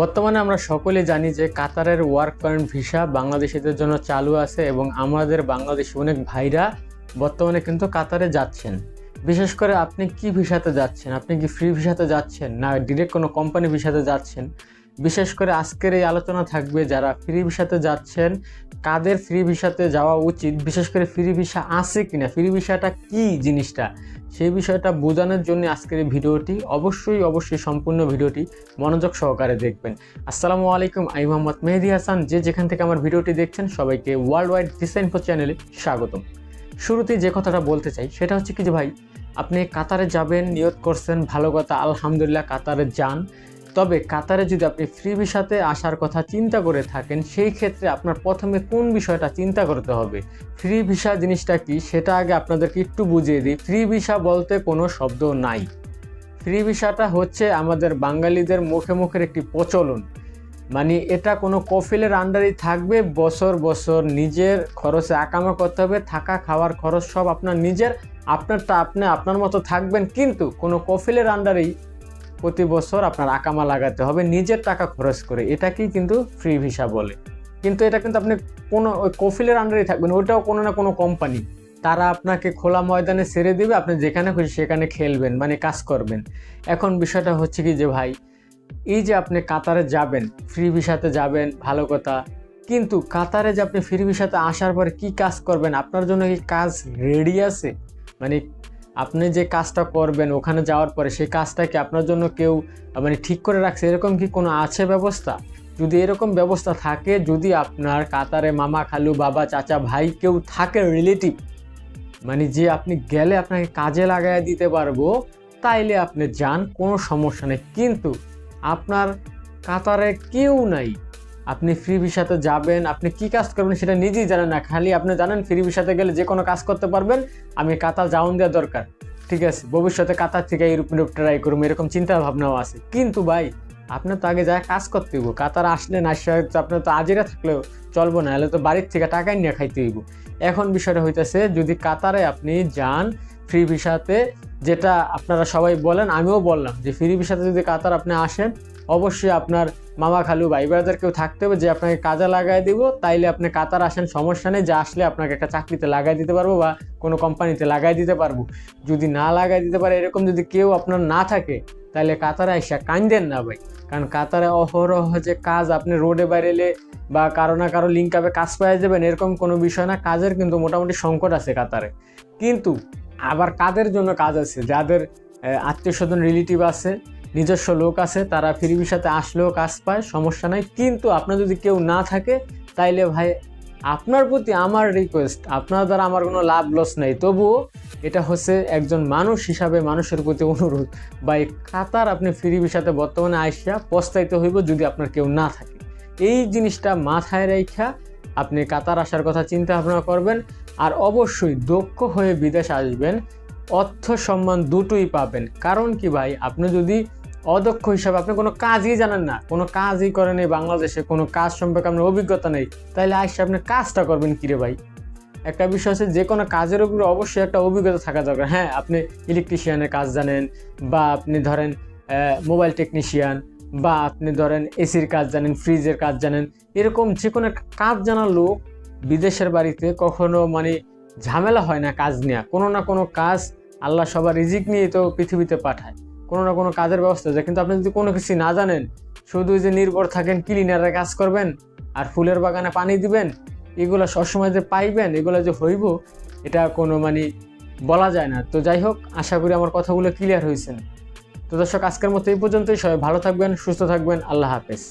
বর্তমানে আমরা সকলে জানি যে কাতারের ওয়ার্ক পারমিট ভিসা বাংলাদেশিদের জন্য চালু আছে এবং আমাদের বাংলাদেশি অনেক ভাইরা বর্তমানে কিন্তু কাতারে যাচ্ছেন। বিশেষ করে আপনি কি ভিসাতে যাচ্ছেন? আপনি কি ফ্রি ভিসাতে যাচ্ছেন? না ডিরেক্ট কোনো কোম্পানি ভিসাতে যাচ্ছেন? বিশেষ করে আজকের এই আলোচনা থাকবে যারা ফ্রি ভিসাতে যাচ্ছেন, কাদের ফ্রি ভিসাতে যাওয়া উচিত, বিশেষ করে ফ্রি ভিসা আছে কিনা, ফ্রি ভিসাটা কি জিনিসটা, সেই বিষয়টা বোঝানোর জন্য আজকের এই ভিডিওটি, অবশ্যই অবশ্যই সম্পূর্ণ ভিডিওটি মনোযোগ সহকারে দেখবেন। আসসালামু আলাইকুম আই মোহাম্মদ মেহেদি হাসান, যে যেখান থেকে আমার ভিডিওটি দেখছেন, সবাইকে ওয়ার্ল্ড ওয়াইড ফর চ্যানেলে স্বাগতম। শুরুতেই যে কথাটা বলতে চাই, সেটা হচ্ছে কি যে ভাই, আপনি কাতারে যাবেন, নিয়ত করছেন, ভালো কথা, আলহামদুলিল্লাহ কাতারে যান তবে কাতারে যদি আপনি ফ্রি ভিসাতে আসার কথা চিন্তা করে থাকেন, সেই ক্ষেত্রে আপনার প্রথমে কোন বিষয়টা চিন্তা করতে হবে? ফ্রি ভিসা জিনিসটা কি? সেটা আগে আপনাদেরকে একটু বুঝিয়ে দিই। ফ্রি ভিসা বলতে কোনো শব্দ নাই। ফ্রি ভিসাটা হচ্ছে আমাদের বাঙালিদের মুখে মুখের একটি প্রচলন। মানে এটা কোনো কফিলের আন্ডারেই থাকবে। বছর বছর নিজের খরচে আকামা করতে হবে। থাকা, খাওয়ার খরচ সব আপনার নিজের। আপনারটা আপনি আপনার মতো থাকবেন। কিন্তু কোনো কফিলের আন্ডারেই প্রতি বছর আপনার আকামা লাগাতে হবে, নিজের টাকা খরচ করে। এটাকেই কিন্তু ফ্রি ভিসা বলে। কিন্তু এটা কিন্তু আপনি কোনো, ওই কফিলের আন্ডারেই থাকবেন ওইটাও কোনো না কোনো কোম্পানি তারা আপনাকে খোলা ময়দানে ছেড়ে দেবে, আপনি যেখানে খুশি সেখানে খেলবেন মানে কাজ করবেন। এখন বিষয়টা হচ্ছে কি যে ভাই, এই যে আপনি কাতারে যাবেন ফ্রি ভিসাতে যাবেন, ভালো কথা। কিন্তু কাতারে যে আপনি ফ্রি ভিসাতে আসার পরে কি কাজ করবেন, আপনার জন্য কি কাজ রেডি আছে? মানে আপনি যে কাজটা করবেন, ওখানে যাওয়ার পরে সেই কাজটা কি আপনার জন্য কেউ মানে ঠিক করে রাখছে? এরকম কি কোনো আছে ব্যবস্থা? যদি এরকম ব্যবস্থা থাকে, যদি আপনার কাতারে মামা খালু, বাবা, চাচা, ভাই কেউ থাকে রিলেটিভ মানে যে আপনি গেলে আপনাকে কাজে লাগাই দিতে পারব, তাইলে আপনি যান, কোনো সমস্যা নেই। কিন্তু আপনার কাতারে কেউ নাই। আপনি ফ্রি ভিসাতে যাবেন, আপনি কি কাজ করবেন সেটা নিজেই জানেন না, খালি আপনি জানেন ফ্রি ভিসাতে গেলে যে কোনো কাজ করতে পারবেন, আমি কাতার যাওন দেওয়া দরকার। ঠিক আছে, ভবিষ্যতে কাতার থেকে ইউরোপ ইউরোপ ট্রাই করব এরকম চিন্তা ভাবনাও আছে। কিন্তু ভাই আপনার তো আগে যা কাজ করতে হইব কাতার আসলে না আসলে তো আপনার তো আজিরা থাকলেও চলবো না হলে তো বাড়ির থেকে টাকাই নিয়ে খাইতে হইব। এখন বিষয়টা হইতেছে, যদি কাতারে আপনি যান ফ্রি ভিসাতে, যেটা আপনারা সবাই বলেন, আমিও বললাম যে ফ্রি ভিসাতে যদি কাতার আপনি আসেন অবশ্যই আপনার মামা খালু ভাই ব্রাদার কেউ থাকতে হবে, যে আপনাকে কাজে লাগাই দিব, তাইলে আপনি কাতার আসেন, সমস্যা নেই, যে আসলে আপনাকে একটা চাকরিতে লাগাই দিতে পারব বা কোনো কোম্পানিতে লাগাই দিতে পারব। যদি না লাগাই দিতে পারে, এরকম যদি কেউ আপনার না থাকে তাহলে কাতারে আইসা কান্দেন না ভাই। কারণ কাতারে অহরহ যে কাজ আপনি রোডে বাইরেলে বা কারও না কারও লিঙ্ক আপে কাজ পাওয়া যাবেন, এরকম কোনো বিষয় না, কাজের কিন্তু মোটামুটি সংকট আছে কাতারে। কিন্তু আবার কাদের জন্য কাজ আছে? যাদের আত্মীয় স্বজন রিলেটিভ আছে নিজস্ব লোক আছে, তারা ফ্রি ভিসাতে আসলেও কাজ পায়, সমস্যা নাই। কিন্তু আপনার যদি কেউ না থাকে, তাইলে ভাই, আপনার প্রতি আমার রিকোয়েস্ট আপনার দ্বারা আমার কোনো লাভ লস নেই। তবুও এটা হচ্ছে একজন মানুষ হিসাবে মানুষের প্রতি অনুরোধ। বা এই কাতার আপনি ফ্রি ভিসাতে বর্তমানে আইসিয়া পস্তাইতে হইব যদি আপনার কেউ না থাকে। এই জিনিসটা মাথায় রেখা আপনি কাতার আসার কথা চিন্তা ভাবনা করবেন আর অবশ্যই দক্ষ হয়ে বিদেশ আসবেন। অর্থ সম্মান দুটোই পাবেন। কারণ কি ভাই, আপনি যদি অদক্ষ হিসাবে আপনি কোনো কাজই জানেন না, কোনো কাজই করেন এই বাংলাদেশে, কোনো কাজ সম্পর্কে আপনার অভিজ্ঞতা নেই। তাহলে আসছে আপনি কাজটা করবেন কিরে ভাই? একটা বিষয় আছে যে কোনো কাজের উপরে অবশ্যই একটা অভিজ্ঞতা থাকা দরকার। হ্যাঁ আপনি ইলেকট্রিশিয়ানের কাজ জানেন বা আপনি ধরেন মোবাইল টেকনিশিয়ান বা আপনি ধরেন এসির কাজ জানেন ফ্রিজের কাজ জানেন, এরকম যে কোনো কাজ জানা লোক বিদেশের বাড়িতে কখনো মানে ঝামেলা হয় না কাজ নেওয়া কোনো না কোনো কাজ আল্লাহ সবার রিজিক নিয়ে তো পৃথিবীতে পাঠায়। কোনো না কোনো কাজের ব্যবস্থা আছে। কিন্তু আপনি যদি কোনো কিছু না জানেন, শুধু যে নির্ভর থাকেন ক্লিনারে কাজ করবেন আর ফুলের বাগানে পানি দিবেন, এগুলো সবসময় যে পাইবেন, এগুলো যে হইব, এটা কোনো মানে বলা যায় না। তো যাই হোক, আশা করি আমার কথাগুলো ক্লিয়ার হয়েছেন তো দর্শক, আজকের মতো এই পর্যন্তই। সবাই ভালো থাকবেন, সুস্থ থাকবেন। আল্লাহ হাফেজ।